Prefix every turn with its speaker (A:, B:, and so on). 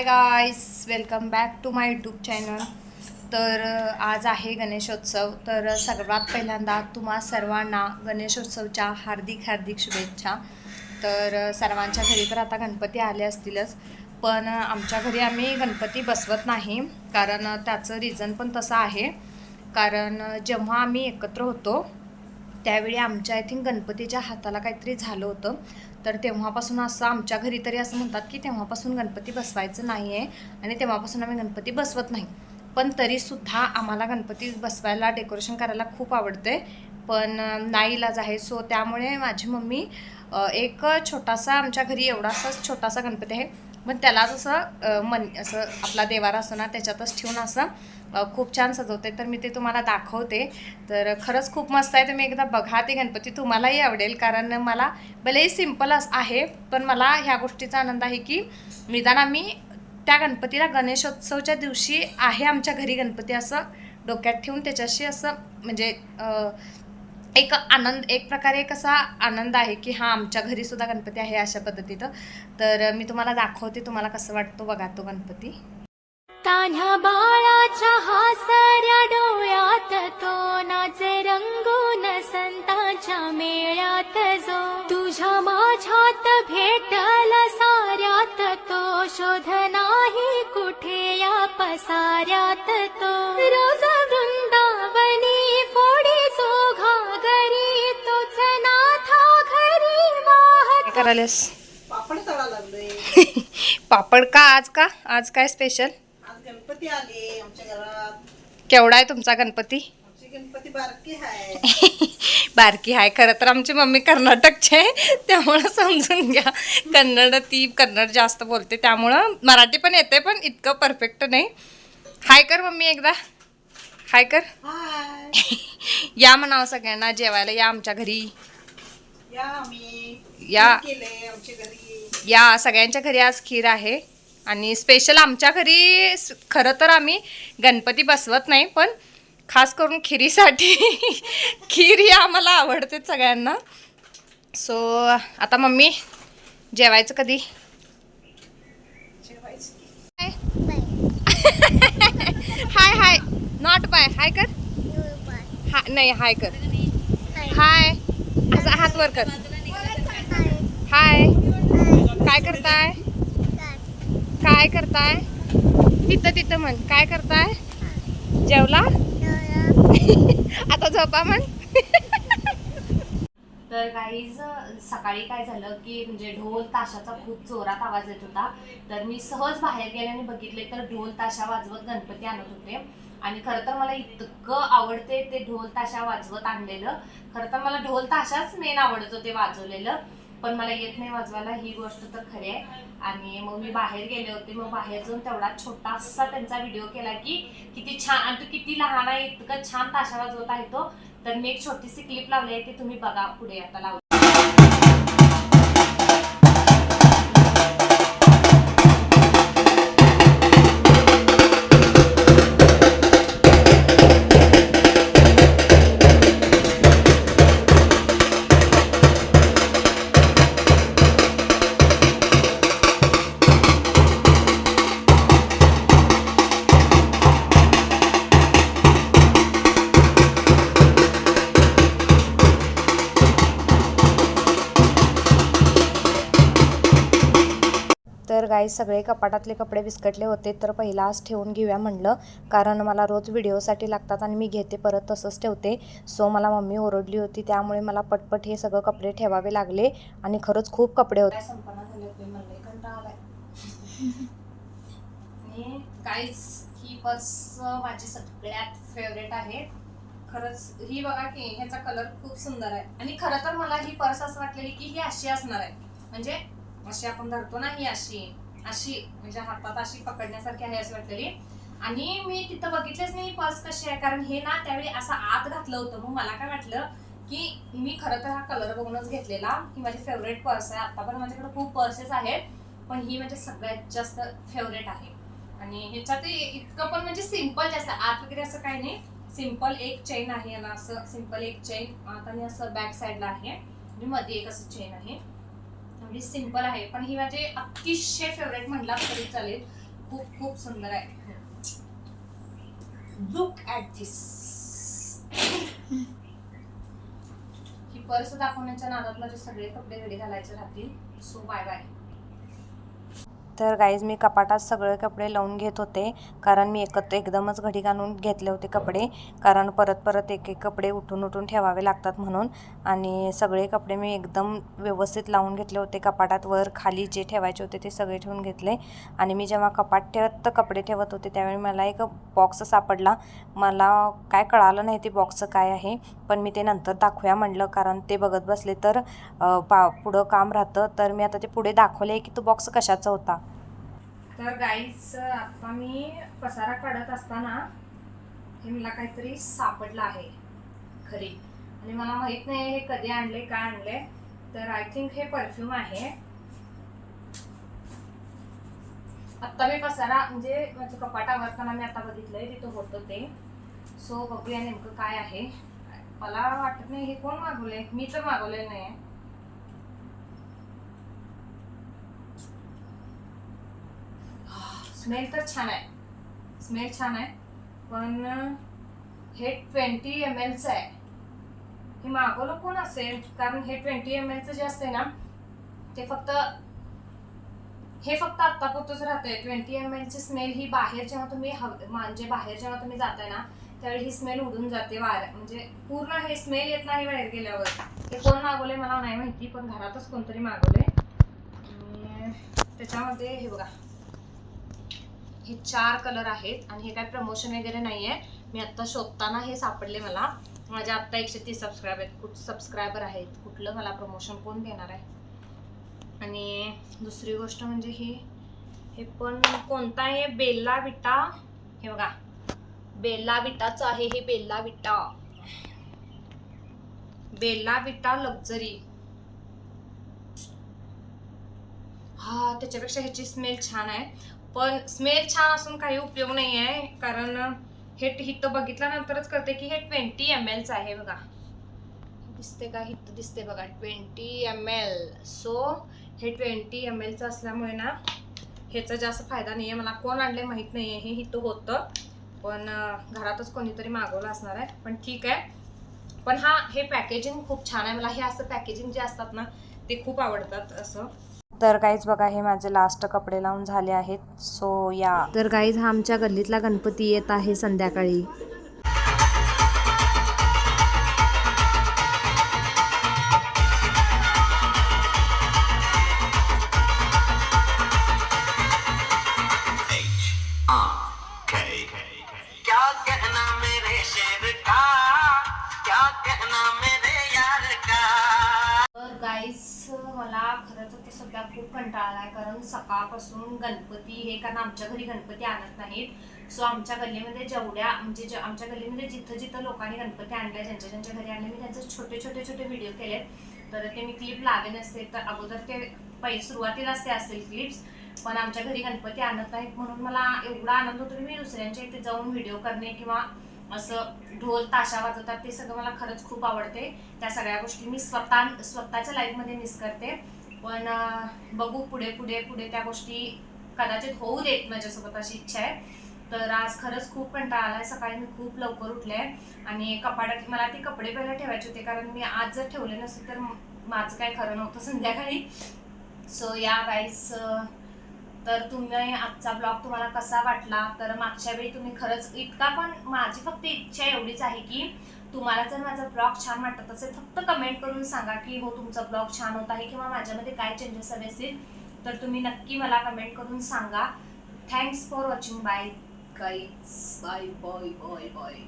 A: Hi guys welcome back to my YouTube channel तर आज आहे गणेशोत्सव. तर सर्वात पहिल्यांदा तुम्हा सर्वांना गणेशोत्सवच्या हार्दिक हार्दिक शुभेच्छा. तर सर्वांच्या घरी तर आता गणपती आले असतीलच पण आमच्या घरी आम्ही गणपती बसवत नाही कारण त्याचं रिझन पण तसं आहे. कारण जेव्हा आम्ही एकत्र होतो त्यावेळी आमच्या आय थिंक गणपतीच्या हाताला काहीतरी झालं होतं. तर तेव्हापासून असं आमच्या घरी तरी असं म्हणतात की तेव्हापासून गणपती बसवायचं नाही आहे आणि तेव्हापासून आम्ही गणपती बसवत नाही. पण तरीसुद्धा आम्हाला गणपती बसवायला डेकोरेशन करायला खूप आवडते पण नाईलाज आहे. सो त्यामुळे माझी मम्मी एक छोटासा आमच्या घरी एवढासाच छोटासा गणपती आहे. पण त्यालाच असं मन असं आपला देवारा असतो ना त्याच्यातच ठेवून असं खूप छान सजवते तर मी ते तुम्हाला दाखवते. तर खरंच खूप मस्त आहे. तुम्ही एकदा बघा ते गणपती. तुम्हालाही आवडेल कारण मला भलेही सिंपल आहे पण मला ह्या गोष्टीचा आनंद आहे की निदान आम्ही त्या गणपतीला गणेशोत्सवच्या दिवशी आहे आमच्या घरी गणपती असं डोक्यात ठेवून त्याच्याशी असं म्हणजे एक आनंद एक प्रकारे एक असा आनंद आहे की हां आमच्या घरी सुद्धा गणपती आहे अशा पद्धतीनं. तर मी तुम्हाला दाखवते तुम्हाला कसं वाटतो बघा तो गणपती.
B: तान्ह्या बाळाच्या हासऱ्या डोळ्यात तो नाच रंगून संतांच्या मेळ्यात जो तुझ्या माझ्यात भेटला साऱ्यात तो शोध नाही कुठे या पसाऱ्यात तो. रोज वृंदावनी फोडी जो घागरी तोच नाथा घरी वाहत.
A: करायलेस?
C: पापड तळा लागले
A: पापड का आज का? आज काय स्पेशल
C: गणपती आले आमच्या घरात.
A: केवढा आहे तुमचा गणपती?
C: आमची गणपती बारकी आहे
A: बारकी आहे खरं तर आमची मम्मी कर्नाटकची आहे त्यामुळं समजून घ्या. कन्नड ती कन्नड जास्त बोलते त्यामुळं मराठी पण येते पण इतकं परफेक्ट नाही. हाय कर मम्मी एकदा. हाय कर.
C: हाय.
A: या म्हणावं सगळ्यांना जेवायला या आमच्या घरी.
C: या आम्ही.
A: या.
C: केले आमच्या घरी.
A: या सगळ्यांच्या घरी आज खीर आहे. आणि स्पेशल आमच्या घरी खरं तर आम्ही गणपती बसवत नाही पण खास करून खिरीसाठी. खीर ही आम्हाला आवडते सगळ्यांना. सो आता मम्मी जेवायचं कधी?
C: जेवायचं.
A: हाय हाय. नॉट बाय हाय कर. हा नाही हाय कर. हाय असं हात वर कर. हाय. काय करताय? काय करताय? तिथं तिथं म्हण. काय करताय? जेवला? आता झोपा म्हण. तर काहीच सकाळी काय झालं की म्हणजे ढोल ताशाचा खूप जोरात आवाज येत होता. तर मी सहज बाहेर गेले आणि बघितले तर ढोल ताशा वाजवत गणपती आणत होते. आणि खरं तर मला इतकं आवडते ते ढोल ताशा वाजवत आणलेलं. खरं तर मला ढोल ताशाच मेन आवडत होते वाजवलेलं. पण मला येत नाही वाजवायला ही गोष्ट तर खरी आहे. आणि मग मी बाहेर गेले होते मग बाहेर जाऊन तेवढा छोटासा त्यांचा व्हिडिओ केला की किती छान आणि तो किती लहान आहे इतकं छान ताशा वाजवत आहे तो. तर मी एक छोटीशी क्लिप लावली आहे ती तुम्ही बघा पुढे आता लावली गाई सगळे कपाटातले कपडे विस्कटले होते तर पहिला आज ठेवून घेऊया म्हणलं. कारण मला रोज व्हिडिओसाठी लागतात आणि मी घेते परत तसंच ठेवते. सो मला मम्मी ओरडली होती त्यामुळे मला पटपट हे सगळं कपडे ठेवावे लागले आणि खरंच खूप कपडे होते. आणि काहीच ही पर्स माझी सगळ्यात फेवरेट आहे. खरंच ही बघा की ह्याचा कलर खूप सुंदर आहे. आणि खरं तर मला ही पर्स असं वाटलेली की ही अशी असणार आहे. म्हणजे अशी आपण धरतो ना ही अशी. अशी म्हणजे हातात अशी पकडण्यासारखी आहे अशी वाटलेली आणि मी तिथं बघितलेच नाही पर्स कशी आहे कारण हे ना त्यावेळी असं आत घातलं होतं. मग मला काय वाटलं की मी खरं तर हा कलर बघूनच घेतलेला ही माझी फेवरेट पर्स आहे. आता पण माझ्याकडे खूप पर्सेस आहेत पण ही म्हणजे सगळ्यात जास्त फेवरेट आहे. आणि ह्याच्यात इतकं पण म्हणजे सिंपल जास्त आत वगैरे असं काही नाही. सिंपल एक चेन आहे याला असं सिंपल एक चेन आता असं बॅक साईडला आहे. आणि मध्ये एक असं चेन आहे. एवढी सिंपल आहे पण ही माझी अतिशय फेवरेट म्हणला तरी चालेल खूप खूप सुंदर आहे. लुक ॲट दिस ही पर्स दाखवण्याच्या नादात माझे सगळे कपडे घडी घालायचे राहतील सो बाय बाय तर गाईज मी कपाटात सगळे कपडे लावून घेत होते. कारण मी एकत्र एकदमच घडी घालून घेतले होते कपडे. कारण परत परत एक एक कपडे उठून उठून ठेवावे लागतात म्हणून. आणि सगळे कपडे मी एकदम व्यवस्थित लावून घेतले होते कपाटात. वर खाली जे ठेवायचे होते ते सगळे ठेवून घेतले. आणि मी जेव्हा कपाट ठेवत कपडे ठेवत होते त्यावेळी मला एक बॉक्स सापडला. मला काय कळालं नाही ते बॉक्स काय आहे. पण मी ते नंतर दाखवूया म्हणलं कारण ते बघत बसले तर पा पुढं काम राहतं. तर मी आता ते पुढे दाखवले की तो बॉक्स कशाचा होता. तर गाईच आता मी पसारा काढत असताना हे मला काहीतरी सापडलं आहे खरी. आणि मला माहीत नाही हे कधी आणले काय आणले तर आय थिंक हे परफ्यूम आहे. आत्ता मी पसारा म्हणजे माझं कपाट आवरताना मी आता बघितलंय तिथं होतं ते. सो बघूया नेमकं काय आहे. मला वाटत नाही हे कोण मागवले मी तर मागवले नाही स्मेल तर छान आहे. स्मेल छान आहे. पण हे ट्वेंटी एम एलचं आहे. हे मागवलं कोण असेल? कारण हे ट्वेंटी एम एलचं जे असते ना ते फक्त हे फक्त आत्तापुरतंच राहतंय. ट्वेंटी एम एलची स्मेल ही बाहेर जेव्हा तुम्ही हव- म्हणजे बाहेर जेव्हा तुम्ही जाताय ना त्यावेळी ही स्मेल उडून जाते वार म्हणजे पूर्ण हे स्मेल येत नाही बाहेर गेल्यावर. हे कोण मागवले मला नाही माहिती पण घरातच कोणतरी मागवले आणि त्याच्यामध्ये हे बघा. हे चार कलर आहेत आणि हे काय प्रमोशन वगैरे नाही आहे मी आत्ता शोधताना हे सापडले मला. माझ्या आत्ता एकशे तीस सबस्क्राईब आहेत. कुठ सबस्क्रायबर आहेत? कुठलं मला प्रमोशन कोण देणार आहे? आणि दुसरी गोष्ट म्हणजे ही हे पण कोणता आहे? बेल्ला विटा हे बघा. बेल्ला विटाचं आहे हे बेल्ला विटा बेल्ला विटा लक्झरी हा त्याच्यापेक्षा ह्याची स्मेल छान आहे. पण स्मेल छान असून काही उपयोग नाही आहे कारण हे हिथं बघितल्यानंतरच कळते की हे ट्वेंटी एम एलचं आहे बघा. दिसते का? हिथं दिसते बघा. ट्वेंटी एम एल सो हे ट्वेंटी एम एलचं असल्यामुळे ना ह्याचा जास्त फायदा नाही आहे मला कोण आणले माहीत नाही आहे हे हिथं होतं. पण घरातच कोणीतरी मागवलं असणार आहे. पण ठीक आहे. पण हा हे पॅकेजिंग खूप छान आहे. मला हे असं पॅकेजिंग जे असतात ना ते खूप आवडतात असं. तर गाईज बघा हे माझे लास्ट कपडे लावून झाले आहेत. सो या. तर गाईज हा आमच्या गल्लीतला गणपती येत आहे संध्याकाळी. मला खरं तर ते सध्या खूप कंटाळा आहे कारण सकाळपासून गणपती हे कारण आमच्या घरी गणपती आणत नाहीत. सो आमच्या गल्लीमध्ये जेवढ्या म्हणजे जे आमच्या गल्लीमध्ये जिथं जिथं लोकांनी गणपती आणल्या ज्यांच्या ज्यांच्या घरी आणले मी त्यांचे छोटे छोटे छोटे व्हिडिओ केलेत. तर ते मी क्लिप लावे नसते तर अगोदर ते पहिले सुरुवातीलाच ते असतील क्लिप्स पण आमच्या घरी गणपती आणत नाहीत म्हणून मला एवढा आनंद होतो की मी दुसऱ्यांच्या इथे जाऊन व्हिडिओ करणे किंवा असं ढोल ताशा वाजवतात ते सगळं मला खरंच खूप आवडते. त्या सगळ्या गोष्टी मी स्वतः स्वतःच्या लाईफमध्ये मिस करते. पण बघू पुढे पुढे पुढे त्या गोष्टी कदाचित होऊ देत माझ्यासोबत अशी इच्छा आहे. तर आज खरंच खूप कंटाळा आलाय. सकाळी मी खूप लवकर उठले आणि कपाटात मला ते कपडे पहिला ठेवायचे होते कारण मी आज जर ठेवले नसते तर माझं काय खरं नव्हतं संध्याकाळी. सो या गाईस तर तुम्ही आजचा ब्लॉग तुम्हाला कसा वाटला? तर मागच्या वेळी तुम्ही खरंच इतका पण माझी फक्त इच्छा एवढीच आहे की तुम्हाला जर माझा ब्लॉग छान वाटत असेल फक्त कमेंट करून सांगा की हो तुमचा ब्लॉग छान होत आहे किंवा माझ्यामध्ये काय चेंजेस हवे असतील तर तुम्ही नक्की मला कमेंट करून सांगा. Thanks for watching bye guys bye bye bye bye